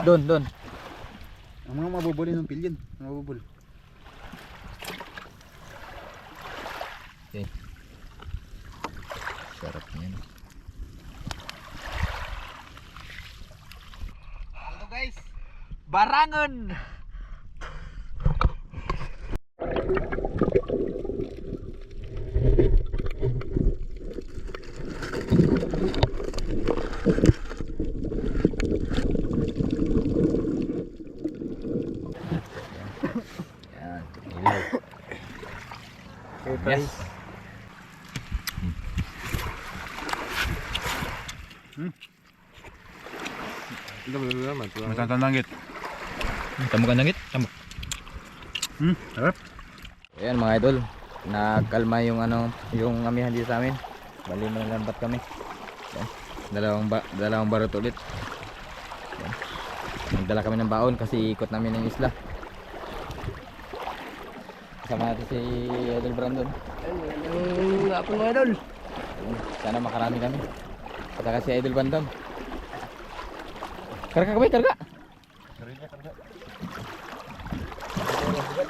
Doon, doon. Ang mga mabubuli ng pilyon. Mabubul. Sarap niyan. Ito guys, barangon. Yan. Ilaw. Yes. Matatanangit. Tamo ka nangit? Tamo. Hmm, sarap. Ayan mga idol. Nagkalma yung ano, yung amihan dito sa amin. Bali na lambat kami. Ayan. Dalawang ba, dalawang barot ulit. Ayan. Nagdala kami ng baon kasi ikot namin ng isla. Kasama natin si Idol Brandon. Ang hapon mga idol. Ayan. Sana makarami kami. At saka si Idol Bandam. Karga ka ba? Karga? Ha? Yan.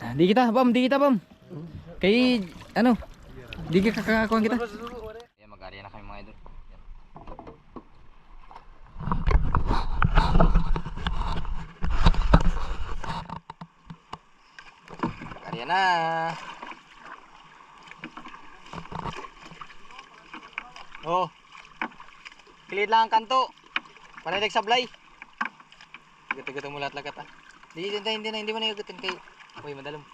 Ah, Di kita, bam, di kita, bam. Kay ano? Di ka kakakuan kita. Yan mag-ari na kami mga idol. Yan. Mag-ari na. Oh. Kilit lang ang kanto. Panay sablay. Gato-gato mo lahat lagat ah. Hindi, hindi, hindi na, hindi mo na igutin kay... Uy, madalom.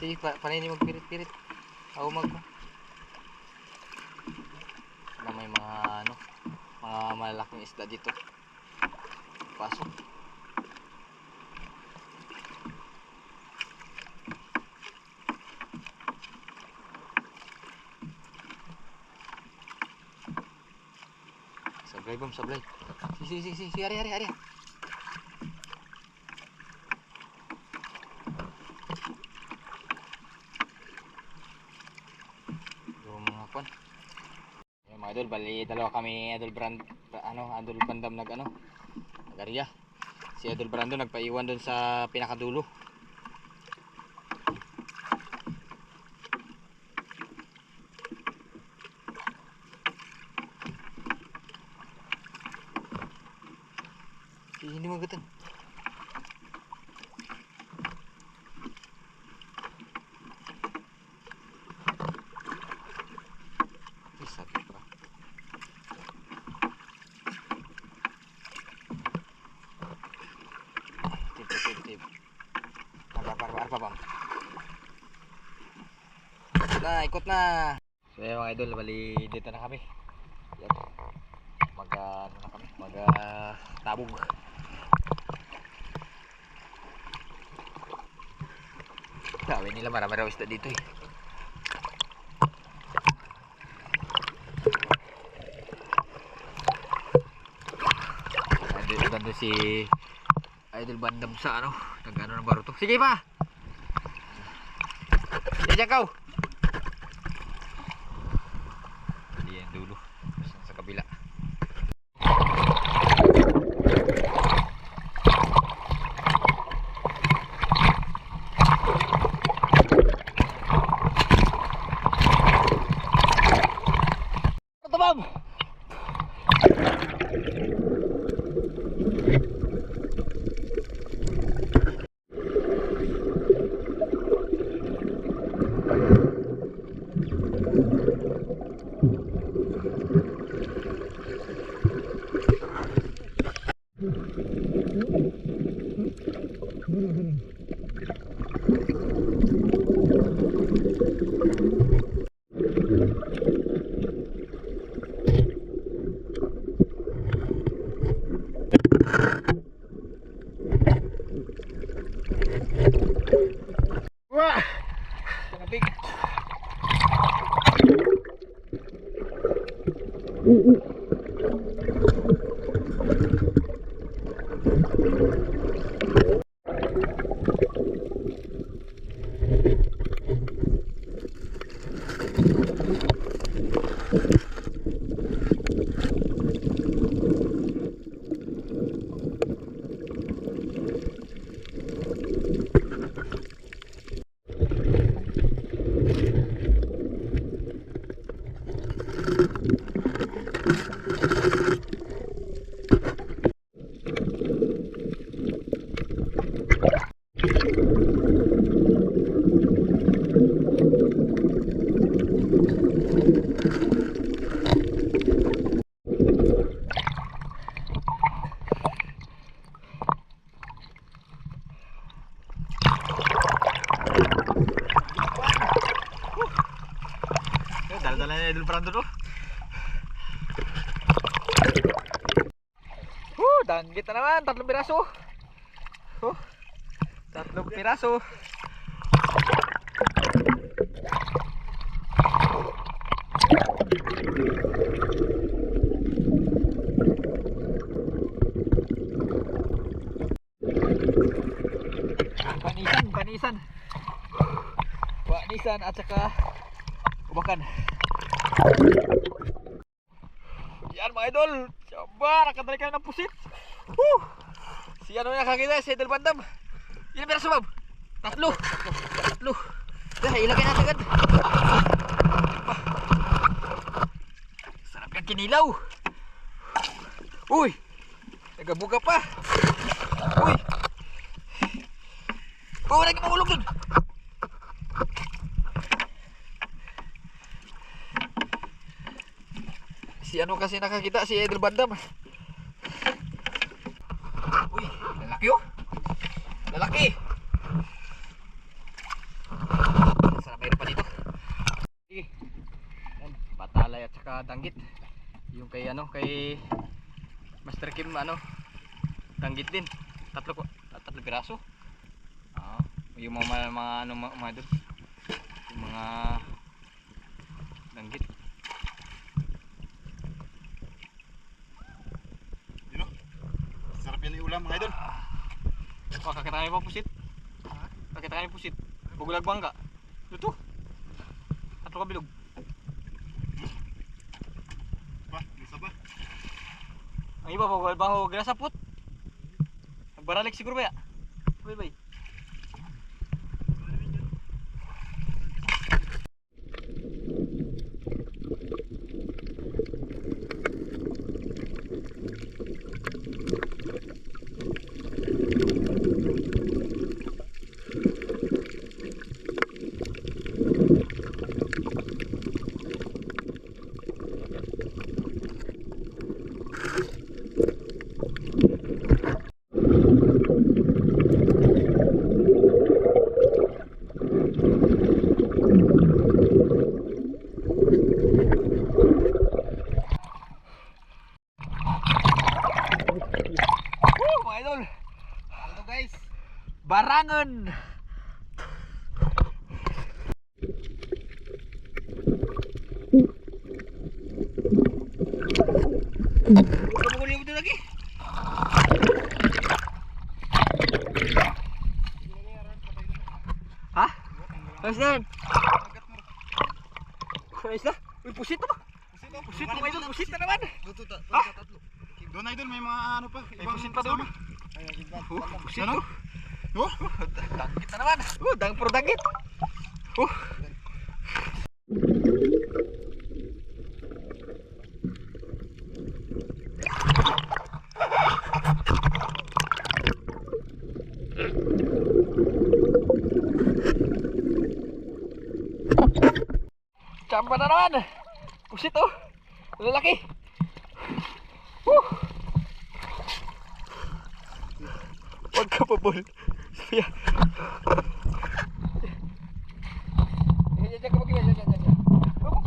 Sige, pa, panay ni magpirit-pirit. Ako mag... Na may mga ano, mga malalaking isda dito. Pasok. Sablay bom, sablay. Si, si, si, si, si, ari, ari, ari. Yung mga idol, bali dalawa kami idol brand, ano, idol bandam nag ano, nag-arya. Si idol Brando nagpaiwan doon sa pinakadulo. Na, ikot na. So yun mga idol, bali dito na kami. Yan. Mag, ah, ano na kami, mag ah, tabog. Sabi nila marami raw isda dito eh. Nandun, nandun si Idol Bandam sa ano, nag ano ng baruto. Sige pa! Diyan kau! Na ni Idol Brando no. Woo, danggit na naman, tatlong piraso. Oh, tatlong piraso. Panisan, panisan. Panisan at saka ubakan. Yan mga idol. Saba, nakatalik kami ng pusit. Woo! Si ano na nakakita, si Idol Bandam. Ilan pera sumab? Tatlo. Tatlo. Dahil ilagay natin agad. Sarap yung kinilaw. Uy! Nagabuga pa. Uy! Oh, lagi mahulog dun. Si ano kasi nakakita si Idol Bandam. Uy, lalaki oh. Lalaki. Sana mayroon pa dito. Yan, patalay at saka danggit. Yung kay ano, kay Master Kim ano, danggit din. Tatlo ko, tatlo piraso. Ah, yung mga mga, mga ano mga, mga. Yung mga danggit. Yun o. Sarap yan yung ulam mga idol. Kakita kami pa pusit. Kakita kami pusit. Bugulag bangka. Luto. Tatlo ka bilog. Ba, isa ba? Ang iba ba ho grasapot. Nagbaralik siguro ba ya? Bye bye. Woo, mga idol. Ito guys. Barangon. Huwag ka muli dito lagi. Ha? Ayos na yan. Ayos na. Uy, pusit na ba? Pusit mga idol, pusit na naman. Ha? Doon idol, may mga ano pa. May pusit pa doon. Oh, pusit Ano? to. Oh, danggit na naman. Oh, dang pro danggit. Oh. Chamba na naman. Pusit oh. Lalaki. Woo. Huwag ka pa, Bol. Sophia. Yan, yan, yan, kapag yan, yan, yan, yan. Opo.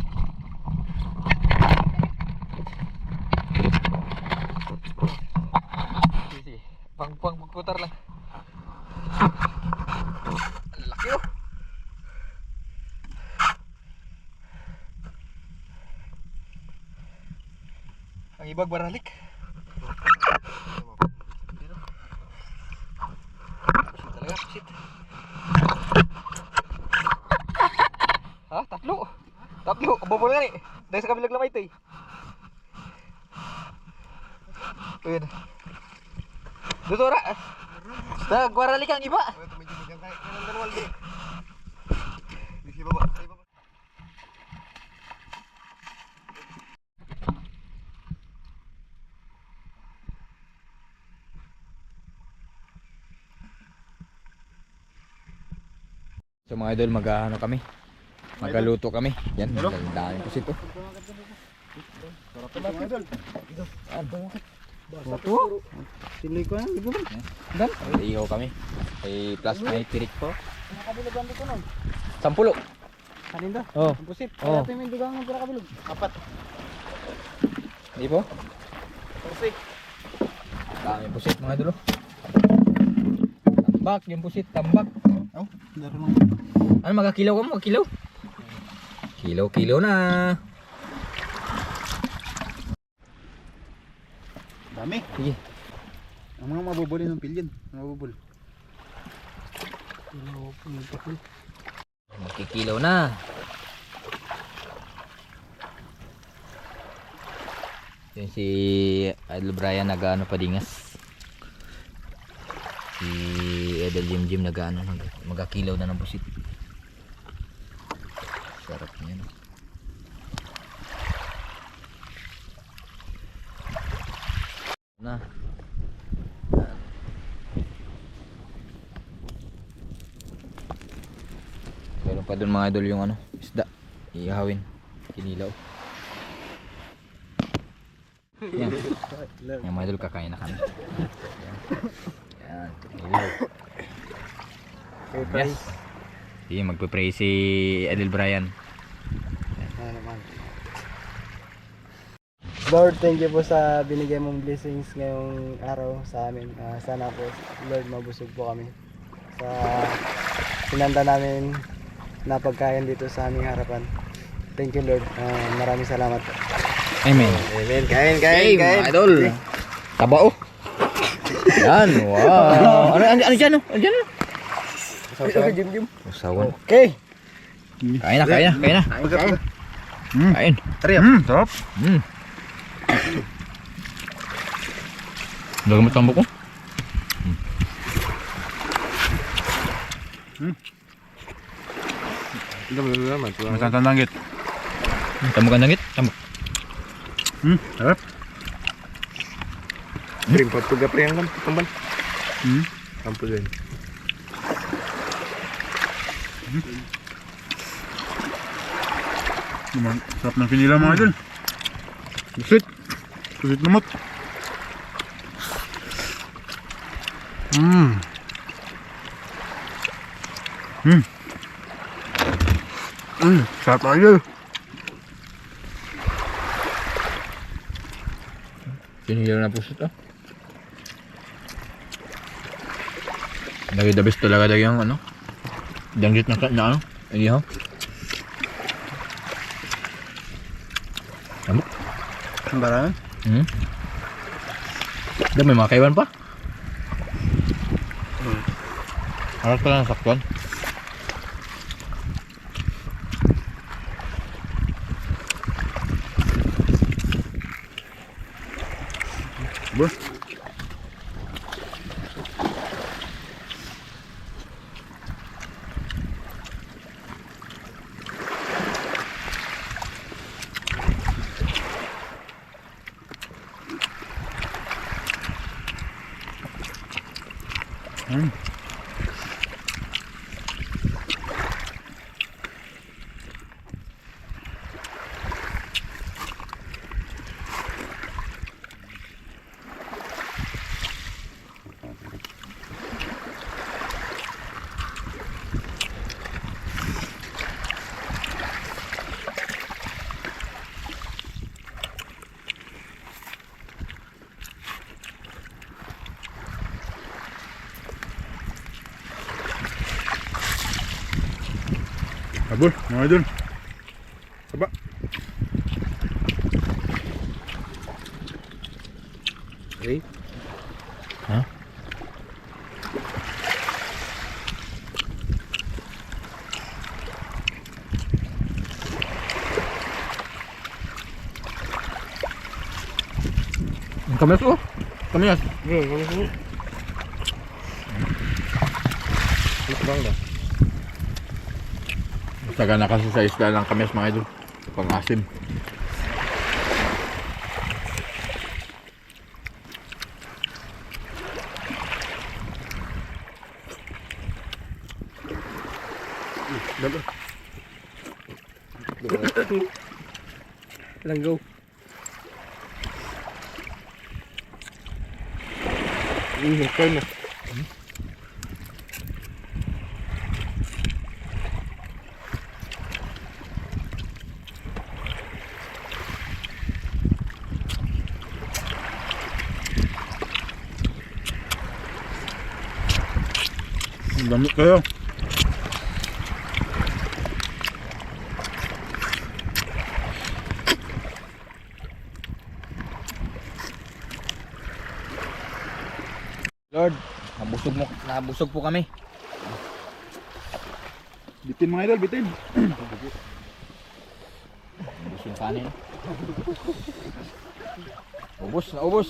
Sige, sige. Pang, pang, pagkutar lang. Ang laki oh. Ang ibag baralik. Talaga, shit. Ha? Tatlo? Tatlo? Kababol nga ni. Dahil sa kabilang lamay ito eh. Ayun. Dito ra. Nagwaralik ang iba. Di baba. Sa ibaba. So mga idol, mag-ano kami. Magaluto kami. Yan, daming pusit oh. Sarap idol. Luto. Sili ko yan, di ba? Dan, kami. Ay plus may tirik po. Sampulo. Kanin daw. Oh. Ang pusit. Oh. Kaya yung dugang ng pira kabilog. Apat. Di po? Pusit. Dami pusit mga idol. oh. Tambak, yung pusit, tambak. Oh, daro lang. Ano magakilaw ka mo? Magakilaw? Kilaw, kilaw na. Dami. Sige. Ang mga mabubuli ng pilyan. Mabubul. Magkikilaw na. Yun si Idol Brian nag-ano padingas. Si Idol Jim Jim nag-ano nag- magakilaw na ng busit. Sarap niya no. Na. Meron pa dun mga idol yung ano, isda. Iihawin. Kinilaw. Yan. Yan mga idol, kakain na kami. Yan. Yan. Kinilaw. Yes. Sige, magpe-pray si Idol Brian. Ano. Lord, thank you po sa binigay mong blessings ngayong araw sa amin. Ah, sana po, Lord, mabusog po kami sa sinanda namin na pagkain dito sa aming harapan. Thank you, Lord. Ah, maraming salamat po. Amen. Amen. Kain, Hey, mga idol. Taba oh. Yan, wow. Ano, ano, ano dyan oh? Ano dyan oh? Usawan. Okay. Kain na, kain na, kain na. Kain. Kain. Tariya. Hmm, sarap. Hmm. Dagamit ang buko. Masang tanggit. Tamo ka nangit? Tamo. Hmm, sarap. Pring patuga pre ang tambal. Hmm. Kampo din. Naman, sarap ng kinila mga idol. Pusit. Pusit lumot. Hmm. Hmm. Hmm, sarap mga idol. Sinihira na puso to. Lagi the best talaga lagi ang ano. Danggit na, na ano. Iyaw. Tamo. Ang barang. Hmm. Dami mga kaiwan pa. Harap ka lang saktuan. Ba? Hmm. Abul, mga idol. Saba. Okay. Ha? Ang Kamias oh. Kamias. Hmm, ano ko? Ito bang da? Taga na kasi sa isla ng kamias mga idol. Pang asim. Dalo. Langgaw. Hmm, okay na. Dami kayo. Lord, nabusog mo, nabusog po kami. Bitin mga idol, bitin. Ubus yung kanin. Ubus na ubus.